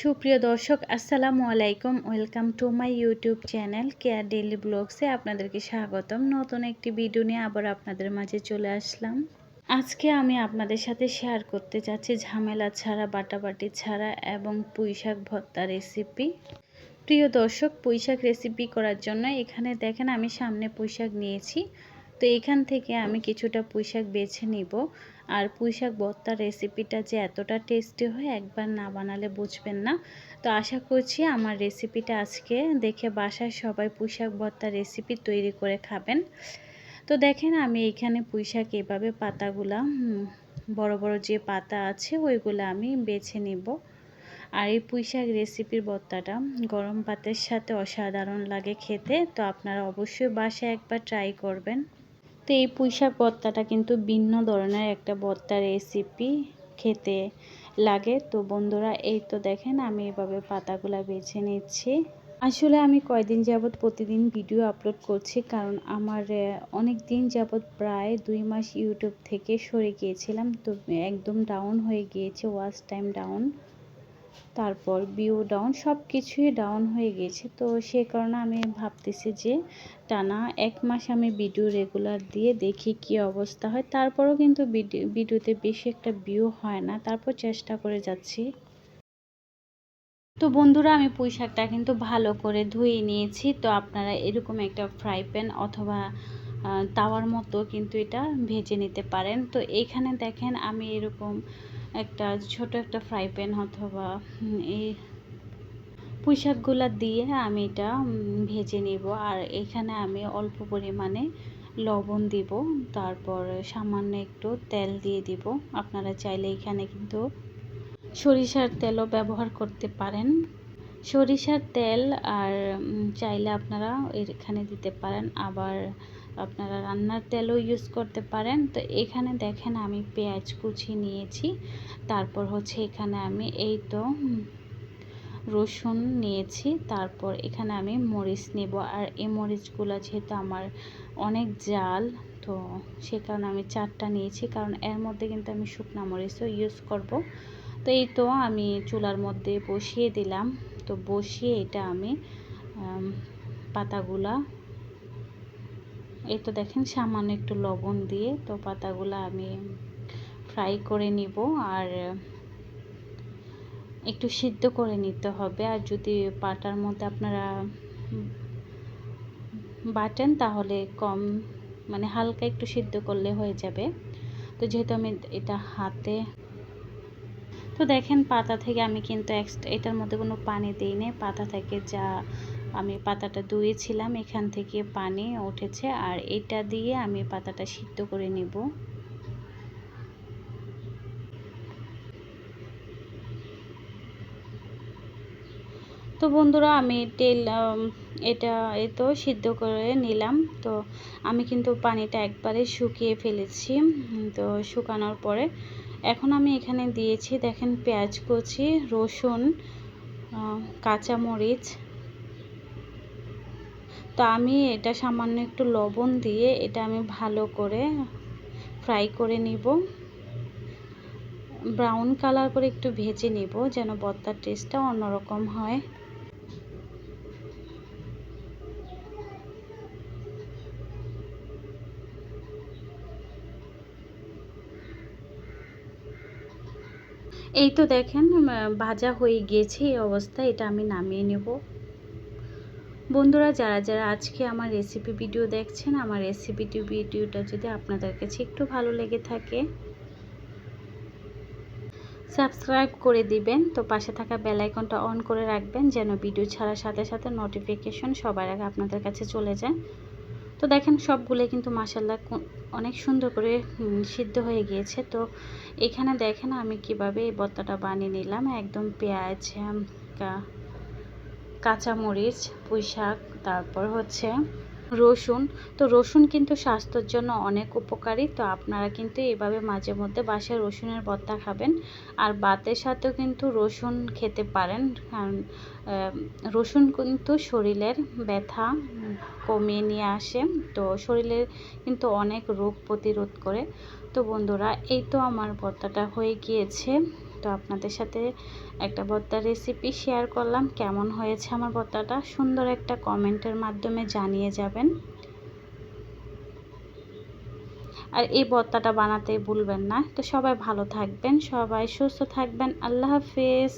সুপ্রিয় দর্শক, আসসালামু আলাইকুম। Welcome to my YouTube channel care daily ব্লগসে আপনাদেরকে স্বাগতম। নতুন একটি ভিডিও নিয়ে আবার আপনাদের মাঝে চলে আসলাম। আজকে আমি আপনাদের সাথে শেয়ার করতে চাচ্ছি ঝামেলা ছাড়া, বাটাবাটি ছাড়া এবং পুঁইশাক ভর্তা রেসিপি প্রিয় দর্শক, পুঁইশাক রেসিপি করার জন্য এখানে দেখেন আমি সামনে পুঁইশাক নিয়েছি। তো এখান থেকে আমি কিছুটা পুঁইশাক বেছে নিব। আর পুঁইশাক ভর্তার রেসিপিটা যে এতটা টেস্টি হয়, একবার না বানালে বুঝবেন না। তো আশা করছি আমার রেসিপিটা আজকে দেখে বাসায় সবাই পুঁইশাক ভর্তার রেসিপি তৈরি করে খাবেন। তো দেখেন আমি এখানে পুঁইশাক এভাবে পাতাগুলা বড় বড় যে পাতা আছে ওইগুলো আমি বেছে নিব। আর এই পুঁইশাক রেসিপির ভর্তাটা গরম ভাতের সাথে অসাধারণ লাগে খেতে, তো আপনারা অবশ্যই বাসায় একবার ট্রাই করবেন। তো এই পুঁইশাক ভর্তাটা কিন্তু ভিন্ন ধরনের একটা ভর্তা রেসিপি খেতে লাগে। তো বন্ধুরা, এই তো দেখেন আমি এভাবে পাতাগুলো বেছে নিচ্ছি। আসলে আমি কয়দিন যাবৎ প্রতিদিন ভিডিও আপলোড করছি কারণ আমার অনেক দিন যাবৎ প্রায় দুই মাস ইউটিউব থেকে সরে গিয়েছিলাম। তো একদম ডাউন হয়ে গিয়েছে ওয়াচ টাইম ডাউন তারপর বিও ডাউন সব কিছুই ডাউন হয়ে গেছে। তো সে কারণে আমি ভাবতেছি যে টানা এক মাস আমি ভিডিও রেগুলার দিয়ে দেখি কি অবস্থা হয়। তারপরও কিন্তু ভিডিওতে বেশি একটা ভিউ হয় না। তারপর চেষ্টা করে যাচ্ছি। তো বন্ধুরা, আমি পুঁই শাকটা কিন্তু ভালো করে ধুয়ে নিয়েছি। তো আপনারা এরকম একটা ফ্রাই প্যান অথবা তাওয়ার মতো কিন্তু এটা ভেজে নিতে পারেন। তো এইখানে দেখেন আমি এরকম একটা ছোট একটা ফ্রাই প্যান অথবা এই পুঁইশাকগুলো দিয়ে আমি এটা ভেজে নিব। আর এখানে আমি অল্প পরিমাণে লবণ দিব। তারপর সামান্য একটু তেল দিয়ে দিব। আপনারা চাইলে এখানে কিন্তু সরিষার তেলও ব্যবহার করতে পারেন। সরিষার তেল আর চাইলে আপনারা এখানে দিতে পারেন। আবার আপনারা রান্নার তেলও ইউজ করতে পারেন। তো এখানে দেখেন আমি পেঁয়াজ কুচি নিয়েছি। তারপর হচ্ছে এখানে আমি এই তো রসুন নিয়েছি। তারপর এখানে আমি মরিচ নেব। আর এই মরিচগুলো যেহেতু আমার অনেক জাল, তো সে কারণে আমি চারটা নিয়েছি। কারণ এর মধ্যে কিন্তু আমি শুকনা মরিচও ইউজ করব। তো এই তো আমি চুলার মধ্যে বসিয়ে দিলাম। তো বসিয়ে এটা আমি, পাতাগুলা এই তো দেখেন, সামান্য একটু লবণ দিয়ে তো পাতাগুলো আমি ফ্রাই করে নিব আর একটু সিদ্ধ করে নিতে হবে। আর যদি পাটার মধ্যে আপনারা বাটেন তাহলে কম মানে হালকা একটু সিদ্ধ করলে হয়ে যাবে। তো যেহেতু আমি এটা হাতে, তো দেখেন পাতা থেকে আমি কিন্তু এটার মধ্যে কোনো পানি দিই পাতা থেকে যা আমি পাতাটা ধুয়েছিলাম, এখান থেকে পানি উঠেছে আর এটা দিয়ে আমি পাতাটা সিদ্ধ করে নেব। তো বন্ধুরা, আমি তেল এটা এ তো সিদ্ধ করে নিলাম। তো আমি কিন্তু পানিটা একবারে শুকিয়ে ফেলেছি, তো শুকানোর পরে এখন আমি এখানে দিয়েছি, দেখেন পেঁয়াজ কুচি, রসুন কাঁচামরিচ তো আমি এটা সামান্য একটু লবণ দিয়ে এটা আমি ভালো করে ফ্রাই করে নিব। ব্রাউন কালার করে একটু ভেজে নিব যেন বত্তার টেস্টটা অন্যরকম হয়। এই তো দেখেন ভাজা হয়ে গিয়েছে এই অবস্থায়, এটা আমি নামিয়ে নেব। বন্ধুরা, যারা যারা আজকে আমার রেসিপি ভিডিও দেখছেন, আমার রেসিপি ভিডিওটা যদি আপনাদের কাছে একটু ভালো লেগে থাকে সাবস্ক্রাইব করে দিবেন। তো পাশে থাকা বেল আইকনটা অন করে রাখবেন, যেন ভিডিও ছাড়ার সাথে সাথে নোটিফিকেশন সবার আগে আপনাদের কাছে চলে যায়। তো দেখেন সবগুলো কিন্তু মাসাল্লাহ অনেক সুন্দর করে সিদ্ধ হয়ে গিয়েছে। তো এখানে দেখেন আমি কীভাবে এই বত্তাটা বানিয়ে নিলাম। একদম পেঁয়াজ কাঁচামরিচ পুঁই শাক তারপর হচ্ছে রসুন। তো রসুন কিন্তু স্বাস্থ্যের জন্য অনেক উপকারী। তো আপনারা কিন্তু এভাবে মাঝে মধ্যে বাসায় রসুনের ভর্তা খাবেন। আর বাতের সাথেও কিন্তু রসুন খেতে পারেন। কারণ রসুন কিন্তু শরীরের ব্যথা কমিয়ে নিয়ে আসে। তো শরীরের কিন্তু অনেক রোগ প্রতিরোধ করে। তো বন্ধুরা, এই তো আমার ভর্তাটা হয়ে গিয়েছে। তো আপনাদের সাথে একটা ভর্তার রেসিপি শেয়ার করলাম। কেমন হয়েছে আমার ভর্তাটা? সুন্দর একটা কমেন্টের মাধ্যমে জানিয়ে যাবেন। আর এই ভর্তাটা বানাতে ভুলবেন না। তো সবাই ভালো থাকবেন, সবাই সুস্থ থাকবেন। আল্লাহ হাফেজ।